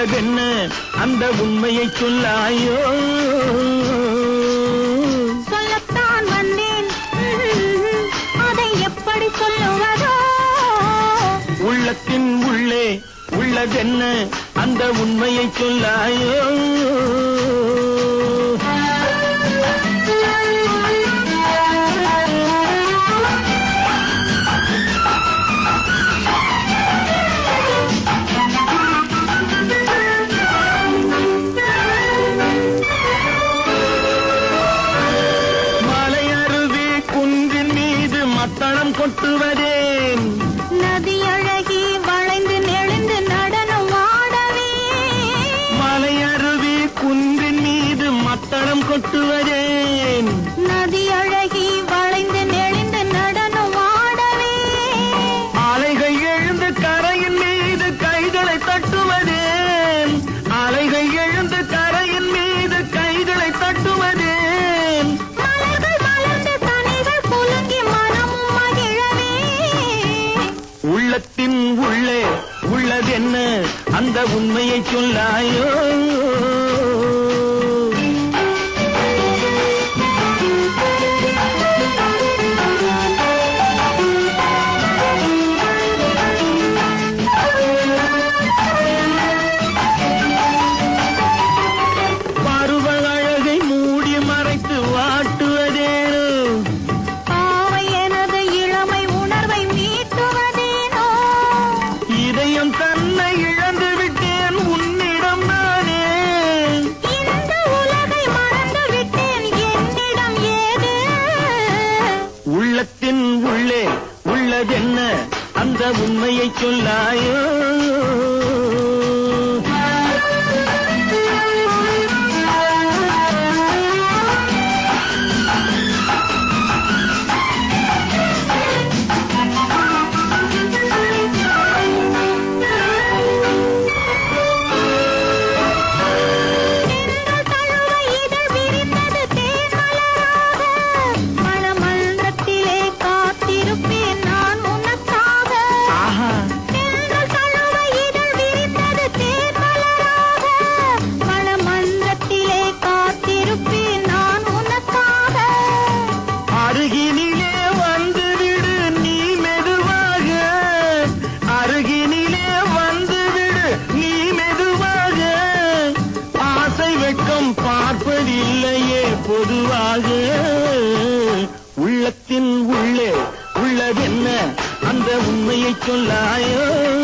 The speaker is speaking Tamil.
உள்ளதென்ன அந்த உண்மையை சொல்லாயோ? சொல்லத்தான் வந்தேன். அதை எப்படி சொல்லுவதோ? உள்ளத்தின் உள்ளே உள்ளதென்ன அந்த உண்மையை சொல்லாயோ? கொட்டுவதேன். நதி அழகி வளைந்து நெளிந்து நடனம் ஆடவே. மலையருவி குன்றின் மீது மத்தளம் கொட்டுவதேன் என்ன அந்த உண்மையை சொல்லாயோ? உள்ளத்தின் உள்ளே உள்ளதென்ன அந்த உண்மையை சொல்லாயோ? உள்ளத்தின் உள்ளே உள்ளதென்ன? அந்த உண்மையை சொல்லாயோ?